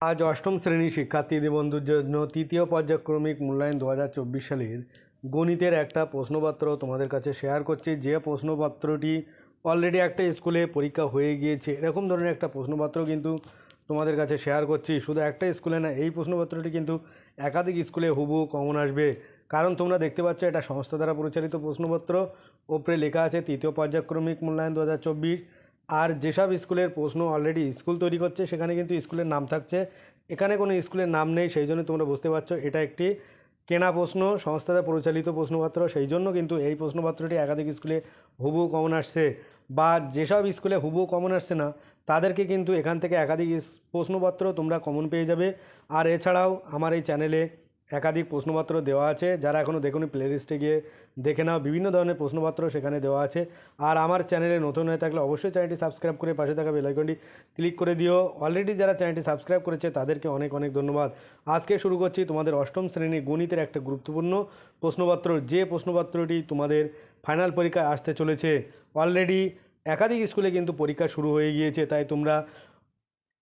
আজ অষ্টম শ্রেণি শিক্ষার্থী বন্ধুর জন্য তৃতীয় পর্যায়ক্রমিক মূল্যায়ন দু হাজার চব্বিশ সালের গণিতের একটা প্রশ্নপত্র তোমাদের কাছে শেয়ার করছি। যে প্রশ্নপত্রটি অলরেডি একটা স্কুলে পরীক্ষা হয়ে গিয়েছে, এরকম ধরনের একটা প্রশ্নপত্র কিন্তু তোমাদের কাছে শেয়ার করছি। শুধু একটা স্কুলে না, এই প্রশ্নপত্রটি কিন্তু একাধিক স্কুলে হুবহু কমন আসবে। কারণ তোমরা দেখতে পাচ্ছ এটা সংস্থা দ্বারা পরিচালিত প্রশ্নপত্র। ওপরে লেখা আছে তৃতীয় পর্যায়ক্রমিক মূল্যায়ন দু হাজার চব্বিশ। আর যেসব স্কুলের প্রশ্ন অলরেডি স্কুল তৈরি করছে, সেখানে কিন্তু স্কুলের নাম থাকছে। এখানে কোনো স্কুলের নাম নেই, সেই জন্য তোমরা বুঝতে পারছ, এটা একটি কেনা প্রশ্ন সংস্থা পরিচালিত প্রশ্নপত্র, সেই জন্য কিন্তু এই প্রশ্নপত্রটি একাধিক স্কুলে হুবহু কমন আসছে। বা যেসব স্কুলে হুবহু কমন আসছে না, তাদেরকে কিন্তু এখান থেকে একাধিক প্রশ্নপত্র তোমরা কমন পেয়ে যাবে। আর এছাড়াও আমার এই চ্যানেলে একাধিক প্রশ্নপত্র দেওয়া আছে, যারা এখনও দেখুনি প্লেলিস্টে গিয়ে দেখে নাও। বিভিন্ন ধরনের প্রশ্নপত্র সেখানে দেওয়া আছে। আর আমার চ্যানেলে নতুন হয়ে থাকলে অবশ্যই চ্যানেলটি সাবস্ক্রাইব করে পাশে থাকা বেলাইকনটি ক্লিক করে দিও। অলরেডি যারা চ্যানেলটি সাবস্ক্রাইব করেছে, তাদেরকে অনেক অনেক ধন্যবাদ। আজকে শুরু করছি তোমাদের অষ্টম শ্রেণি গণিতের একটা গুরুত্বপূর্ণ প্রশ্নপত্র। যে প্রশ্নপত্রটি তোমাদের ফাইনাল পরীক্ষায় আসতে চলেছে অলরেডি একাধিক স্কুলে কিন্তু পরীক্ষা শুরু হয়ে গিয়েছে। তাই তোমরা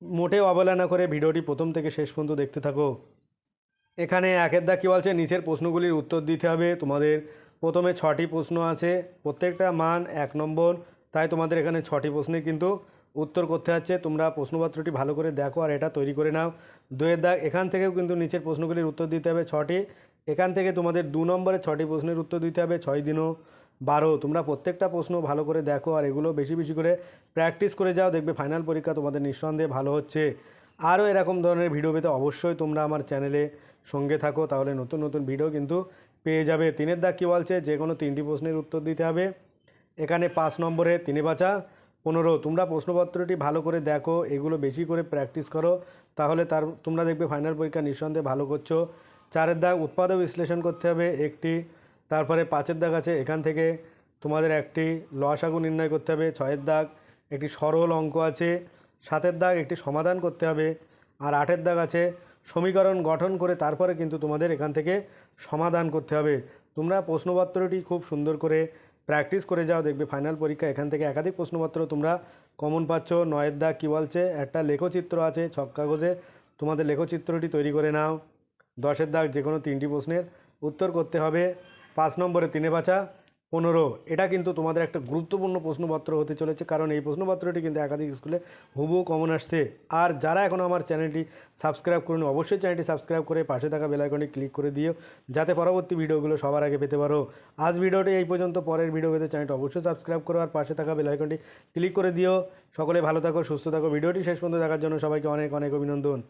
মোটেও অবহেলা না করে ভিডিওটি প্রথম থেকে শেষ পর্যন্ত দেখতে থাকো। এখানে একের দা কী বলছে? নিচের প্রশ্নগুলির উত্তর দিতে হবে। তোমাদের প্রথমে ছটি প্রশ্ন আছে। প্রত্যেকটা মান এক নম্বর। তাই তোমাদের এখানে ছটি প্রশ্নের কিন্তু উত্তর করতে হচ্ছে। তোমরা প্রশ্নপত্রটি ভালো করে দেখো আর এটা তৈরি করে নাও। দুয়ের দাগ এখান থেকেও কিন্তু নিচের প্রশ্নগুলির উত্তর দিতে হবে ছটি। এখান থেকে তোমাদের দু নম্বরে ছটি প্রশ্নের উত্তর দিতে হবে। ছয় দিনও বারো। তোমরা প্রত্যেকটা প্রশ্ন ভালো করে দেখো আর এগুলো বেশি বেশি করে প্র্যাকটিস করে যাও। দেখবে ফাইনাল পরীক্ষা তোমাদের নিঃসন্দেহে ভালো হচ্ছে। আরও এরকম ধরনের ভিডিও পেতে অবশ্যই তোমরা আমার চ্যানেলে সঙ্গে থাকো, তাহলে নতুন নতুন ভিডিও কিন্তু পেয়ে যাবে। তিনের দাগ কী বলছে? যে কোনো তিনটি প্রশ্নের উত্তর দিতে হবে। এখানে পাঁচ নম্বরে তিনে বাঁচা, পনেরো। তোমরা প্রশ্নপত্রটি ভালো করে দেখো, এগুলো বেশি করে প্র্যাকটিস করো, তাহলে তার, তোমরা দেখবে ফাইনাল পরীক্ষা নিঃসন্দেহে ভালো করছ। চারের দাগ, উৎপাদক বিশ্লেষণ করতে হবে একটি। তারপরে পাঁচের দাগ আছে, এখান থেকে তোমাদের একটি লসাগু নির্ণয় করতে হবে, ছয়ের দাগ, একটি সরল অঙ্ক আছে। সাতের দাগ, একটি সমাধান করতে হবে। আর আটের দাগ আছে সমীকরণ গঠন করে তারপরে কিন্তু তোমাদের এখান থেকে সমাধান করতে হবে। তোমরা প্রশ্নপত্রটি খুব সুন্দর করে প্র্যাকটিস করে যাও, দেখবে ফাইনাল পরীক্ষা, এখান থেকে একাধিক প্রশ্নপত্র তোমরা কমন পাচ্ছ। নয়ের দাগ কী বলছে? একটা লেখচিত্র আছে, ছক কাগজে। তোমাদের লেখচিত্রটি তৈরি করে নাও। দশের দাগ যে কোনো তিনটি প্রশ্নের উত্তর করতে হবে। পাঁচ নম্বরে তিনে বাছা পনেরো, এটা কিন্তু তোমাদের একটা গুরুত্বপূর্ণ প্রশ্নপত্র হতে চলেছে, কারণ এই প্রশ্নপত্রটি কিন্তু একাধিক স্কুলে হুবু কমন আসছে। আর যারা এখন আমার চ্যানেলটি সাবস্ক্রাইব করুন অবশ্যই চ্যানেলটি সাবস্ক্রাইব করে পাশে থাকা বেলাইকনটি ক্লিক করে দিও, যাতে পরবর্তী ভিডিওগুলো সবার আগে পেতে পারো। আজ ভিডিওটি এই পর্যন্ত, পরের ভিডিও পেতে চ্যানেলটি অবশ্যই সাবস্ক্রাইব করো আর পাশে থাকা বেলাইকনটি ক্লিক করে দিও। সকলে ভালো থাকো, সুস্থ থাকো। ভিডিওটি শেষ পর্যন্ত দেখার জন্য সবাইকে অনেক অনেক অভিনন্দন।